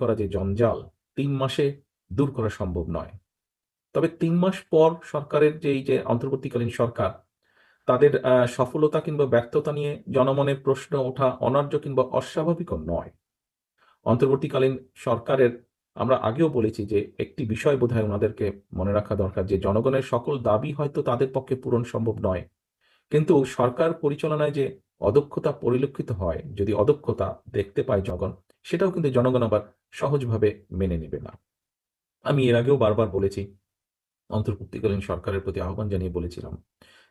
করা যে জঞ্জাল, তিন মাসে দূর করা সম্ভব নয়। তবে তিন মাস পর সরকারের যে এই যে অন্তর্বর্তীকালীন সরকার, তাদের সফলতা কিংবা ব্যর্থতা নিয়ে জনমনে প্রশ্ন ওঠা অনার্য কিংবা অস্বাভাবিকও নয়। অন্তর্বর্তীকালীন সরকারের, আমরা আগেও বলেছি যে একটি বিষয় বোধহয় ওনাদেরকে মনে রাখা দরকার যে জনগণের সকল দাবি হয়তো তাদের পক্ষে পূরণ সম্ভব নয়। কিন্তু সরকার পরিচালনায় যে অদক্ষতা পরিলক্ষিত হয়, যদি অদক্ষতা দেখতে পায় জনগণ, সেটাও কিন্তু জনগণ আবার সহজভাবে মেনে নেবে না। আমি এর আগেও বারবার বলেছি, অন্তর্বর্তীকালীন সরকারের প্রতি আহ্বান জানিয়ে বলেছিলাম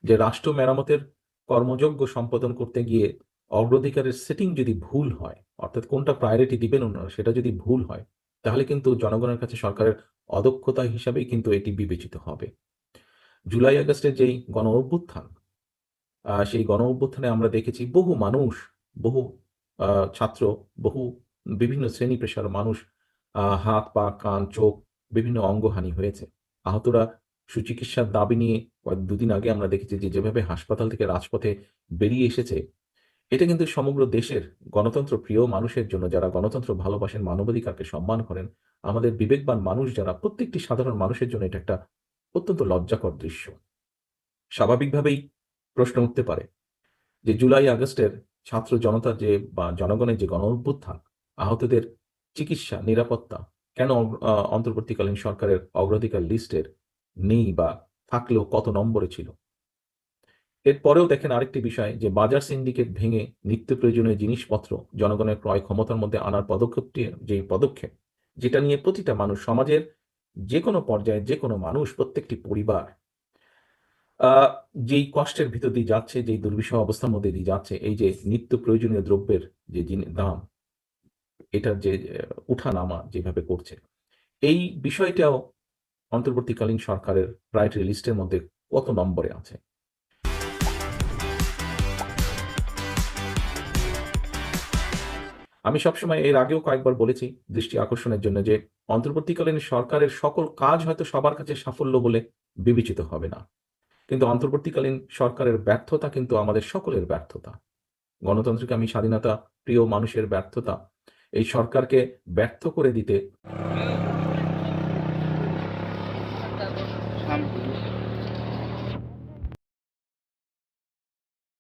যে রাষ্ট্র মেরামতের কর্মযোগ্য সম্পাদন করতে গিয়ে অগ্রাধিকারের সেটিং যদি ভুল হয়, অর্থাৎ কোনটা প্রায়োরিটি দিবেন ওনারা, সেটা যদি ভুল হয়, তাহলে কিন্তু জনগণের কাছে সরকারের অদক্ষতা হিসাবেই কিন্তু এটি বিবেচিত হবে। জুলাই আগস্টের যেই গণ অভ্যুত্থান সেই গণ অভ্যুত্থানে আমরা দেখেছি বহু মানুষ, বহু ছাত্র, বহু বিভিন্ন শ্রেণি পেশার মানুষ হাত, পা, কান, চোখ বিভিন্ন অঙ্গহানি হয়েছে। আহতরা সুচিকিৎসার দাবি নিয়ে কয়েক দুদিন আগে আমরা দেখেছি যে, যেভাবে হাসপাতাল থেকে রাজপথে বেরিয়ে এসেছে, এটা কিন্তু সমগ্র দেশের গণতন্ত্র প্রিয় মানুষের জন্য, যারা গণতন্ত্র ভালোবাসেন, মানবাধিকারকে সম্মান করেন, আমাদের বিবেকবান মানুষ যারা প্রত্যেকটি সাধারণ মানুষের জন্য এটা একটা অত্যন্ত লজ্জাকর দৃশ্য। স্বাভাবিকভাবেই প্রশ্ন উঠতে পারে যে জুলাই আগস্টের ছাত্র জনতা যে বা জনগণের যে গণ অভ্যুত্থান আহতদের চিকিৎসা, নিরাপত্তা কেন অন্তর্বর্তীকালীন সরকারের অগ্রাধিকার লিস্টের নেই বা থাকলেও কত নম্বরে ছিল? এরপরেও দেখেন আরেকটি বিষয় যে বাজার সিন্ডিকেট ভেঙে নিত্য প্রয়োজনীয় জিনিসপত্র জনগণের ক্রয় ক্ষমতার মধ্যে আনার পদক্ষেপটি যে পদক্ষেপ, যেটা নিয়ে প্রতিটা মানুষ, সমাজের যে কোনো পর্যায়ে যে কোনো মানুষ, প্রত্যেকটি পরিবার যেই কষ্টের ভিতর দিয়ে যাচ্ছে যেই দুর্বিষহ অবস্থার মধ্যে দিয়ে যাচ্ছে এই যে নিত্য প্রয়োজনীয় দ্রব্যের যে দাম এটার যে আহ, উঠানামা যেভাবে করছে এই বিষয়টাও অন্তর্বর্তীকালীন সরকারের প্রায়োরিটি লিস্টের মধ্যে কত নম্বরে আছে? আমি সবসময় এর আগেও কয়েকবার বলেছি দৃষ্টি আকর্ষণের জন্য যে অন্তর্বর্তীকালীন সরকারের সকল কাজ হয়তো সবার কাছে সাফল্য বলে বিবেচিত হবে না। কিন্তু অন্তর্বর্তীকালীন সরকারের ব্যর্থতা কিন্তু আমাদের সকলের ব্যর্থতা। গণতন্ত্রকে আমি স্বাধীনতা, প্রিয় মানুষের ব্যর্থতা, এই সরকারকে ব্যর্থ করে দিতে